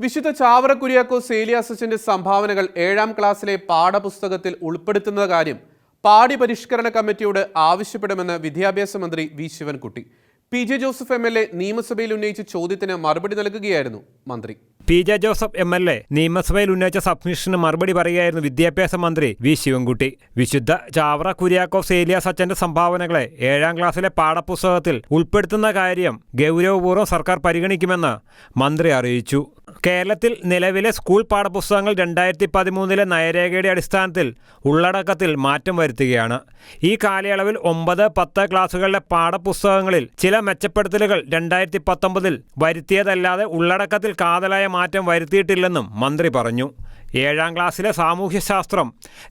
വിശുദ്ധ ചാവറ കുര്യാക്കോസ് സേലിയാസച്ചന്റെ സംഭാവനകൾ ഏഴാം ക്ലാസ്സിലെ പാഠപുസ്തകത്തിൽ ഉൾപ്പെടുത്തുന്ന കാര്യം പാഠ്യ പരിഷ്കരണ കമ്മിറ്റിയോട് ആവശ്യപ്പെടുമെന്ന് വിദ്യാഭ്യാസ മന്ത്രി V Sivankutty. P J Joseph M L A നിയമസഭയിൽ ഉന്നയിച്ച ചോദ്യത്തിന് മറുപടി നൽകുകയായിരുന്നു മന്ത്രി. P J Joseph M L A നിയമസഭയിൽ ഉന്നയിച്ച സബ്മിഷന് മറുപടി പറയുകയായിരുന്നു വിദ്യാഭ്യാസ മന്ത്രി വി ശിവൻകുട്ടി. വിശുദ്ധ ചാവറ കുര്യാക്കോസ് ഏലിയാസ് അച്ഛന്റെ സംഭാവനകളെ ഏഴാം ക്ലാസ്സിലെ പാഠപുസ്തകത്തിൽ ഉൾപ്പെടുത്തുന്ന കാര്യം ഗൗരവപൂർവം സർക്കാർ പരിഗണിക്കുമെന്ന് മന്ത്രി അറിയിച്ചു. കേരളത്തിൽ നിലവിലെ സ്കൂൾ പാഠപുസ്തകങ്ങൾ രണ്ടായിരത്തി പതിമൂന്നിലെ നയരേഖയുടെ അടിസ്ഥാനത്തിൽ ഉള്ളടക്കത്തിൽ മാറ്റം വരുത്തുകയാണ്. ഈ കാലയളവിൽ ഒമ്പത് പത്ത് ക്ലാസ്സുകളിലെ പാഠപുസ്തകങ്ങളിൽ ചില മെച്ചപ്പെടുത്തലുകൾ രണ്ടായിരത്തി പത്തൊമ്പതിൽ വരുത്തിയതല്ലാതെ ഉള്ളടക്കത്തിൽ കാതലായ മാറ്റം വരുത്തിയിട്ടില്ലെന്നും മന്ത്രി പറഞ്ഞു. ഏഴാം ക്ലാസ്സിലെ സാമൂഹ്യശാസ്ത്രം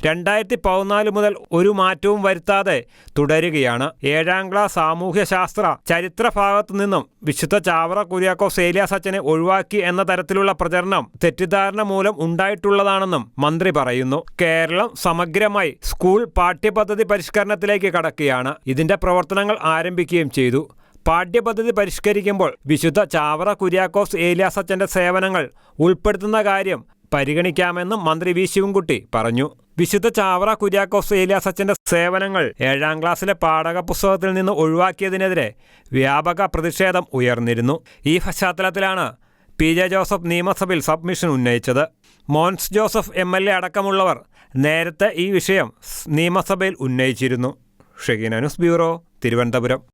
രണ്ടായിരത്തി പതിനാല് മുതൽ ഒരു മാറ്റവും വരുത്താതെ തുടരുകയാണ്. ഏഴാം ക്ലാസ് സാമൂഹ്യശാസ്ത്ര ചരിത്ര ഭാഗത്തു നിന്നും വിശുദ്ധ ചാവറ കുര്യാക്കോസ് സേലിയ സച്ചനെ ഒഴിവാക്കി എന്ന തരത്തിലുള്ള പ്രചരണം തെറ്റിദ്ധാരണ മൂലം ഉണ്ടായിട്ടുള്ളതാണെന്നും മന്ത്രി പറയുന്നു. കേരളം സമഗ്രമായി സ്കൂൾ പാഠ്യപദ്ധതി പരിഷ്കരണത്തിലേക്ക് കടക്കുകയാണ്. ഇതിന്റെ പ്രവർത്തനങ്ങൾ ആരംഭിക്കുകയും ചെയ്തു. പാഠ്യപദ്ധതി പരിഷ്കരിക്കുമ്പോൾ വിശുദ്ധ ചാവറ കുര്യാക്കോസ് ഏലിയാസ് അച്ഛന്റെ സേവനങ്ങൾ ഉൾപ്പെടുത്തുന്ന കാര്യം പരിഗണിക്കാമെന്നും മന്ത്രി വി ശിവൻകുട്ടി പറഞ്ഞു. വിശുദ്ധ ചാവറ കുര്യാക്കോസ് ഏലിയാസ് അച്ഛന്റെ സേവനങ്ങൾ ഏഴാം ക്ലാസ്സിലെ പാഠക പുസ്തകത്തിൽ നിന്ന് ഒഴിവാക്കിയതിനെതിരെ വ്യാപക പ്രതിഷേധം ഉയർന്നിരുന്നു. ഈ പശ്ചാത്തലത്തിലാണ് പി ജെ ജോസഫ് നിയമസഭയിൽ സബ്മിഷൻ ഉന്നയിച്ചത്. Mons Joseph M L A അടക്കമുള്ളവർ നേരത്തെ ഈ വിഷയം നിയമസഭയിൽ ഉന്നയിച്ചിരുന്നു. Shegeena news bureau Thiruvananthapuram.